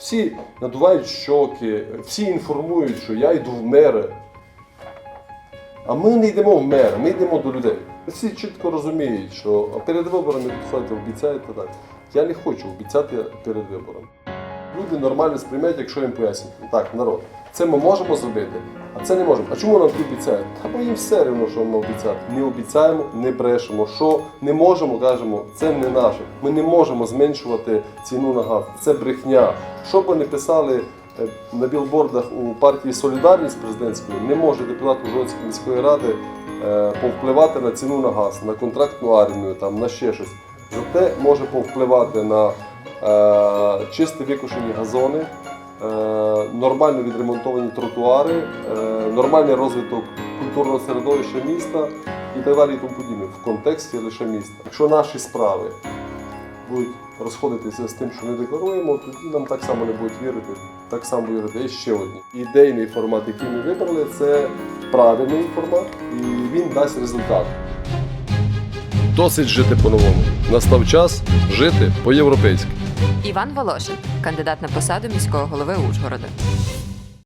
Всі надувають щоки, всі інформують, що я йду в мери. А ми не йдемо в мер, ми йдемо до людей. Всі чітко розуміють, що перед виборами підходите, обіцяєте так. Я не хочу обіцяти перед виборами. Люди нормально сприймають, якщо їм пояснять. Так, народ, це ми можемо зробити, а це не можемо. А чому нам ті обіцяють? Та бо їм все рівно, що ми обіцяти. Не обіцяємо, не брешемо. Що не можемо, кажемо, це не наше. Ми не можемо зменшувати ціну на газ. Це брехня. Що б вони писали е, на білбордах у партії Солідарність президентської, не може депутат Ужгородської міської ради е, повпливати на ціну на газ, на контрактну армію, там, на ще щось. Зате може повпливати на е, чисто викошені газони, е, нормально відремонтовані тротуари, е, нормальний розвиток культурного середовища міста і так далі і тому подібне в контексті лише міста. Якщо наші справи будуть розходитися з тим, що ми декларуємо, тоді нам так само не будуть вірити. Так само вірити. І ще одні. Ідейний формат, який ми вибрали, це правильний формат, і він дасть результат. Досить жити по-новому. Настав час жити по-європейськи. Іван Волошин, кандидат на посаду міського голови Ужгорода.